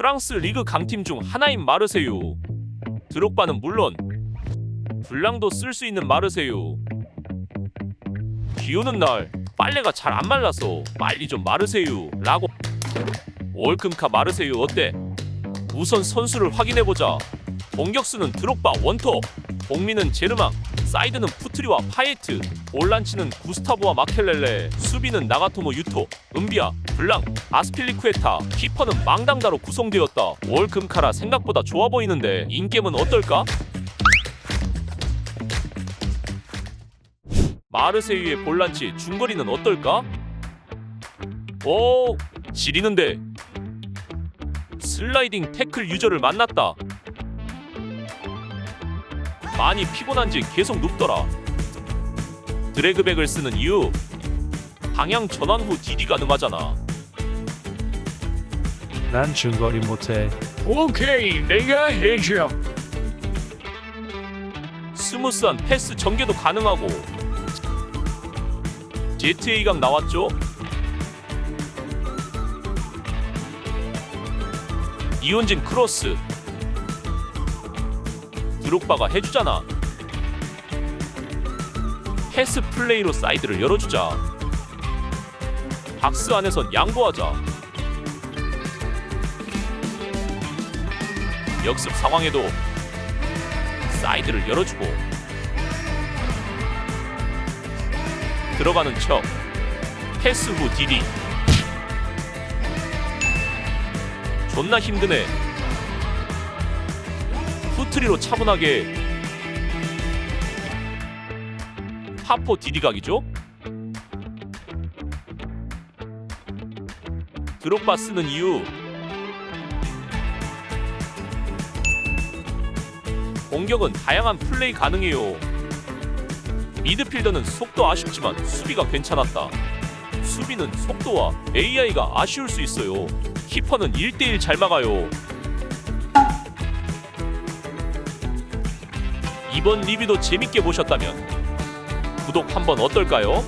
프랑스 리그 강팀 중 하나인 마르세유. 드록바는 물론 블랑도 쓸 수 있는 마르세유. 비 오는 날 빨래가 잘 안 말라서 빨리 좀 마르세유 라고 월큼카 마르세유 어때? 우선 선수를 확인해보자 공격수는 드록바 원톱 공민은 제르망 사이드는 푸트리와 파예트 올란치는 구스타보와 마켈렐레 수비는 나가토모 유토 은비아 블랑 아스필리쿠에타 키퍼는 망당다로 구성되었다 월금카라 생각보다 좋아 보이는데 인겜은 어떨까? 마르세유의 볼란치 중거리는 어떨까? 오 지리는데 슬라이딩 태클 유저를 만났다 많이 피곤한지 계속 눕더라 드래그백을 쓰는 이유 방향 전환 후 DD 가능하잖아 난 중거리 못해. 오케이, 내가 해줘. 스무스한 패스 전개도 가능하고 ZA각 나왔죠? 이온진 크로스 드록바가 해주잖아. 패스 플레이로 사이드를 열어주자. 박스 안에선 양보하자. 역습 상황에도 사이드를 열어주고 들어가는 척. 패스 후 디디. 존나 힘드네 후트리로 차분하게 파포 디디 각이죠 드록바 쓰는 이유 공격은 다양한 플레이 가능해요. 미드필더는 속도 아쉽지만 수비가 괜찮았다. 수비는 속도와 AI가 아쉬울 수 있어요. 키퍼는 1대1 잘 막아요. 이번 리뷰도 재밌게 보셨다면 구독 한번 어떨까요?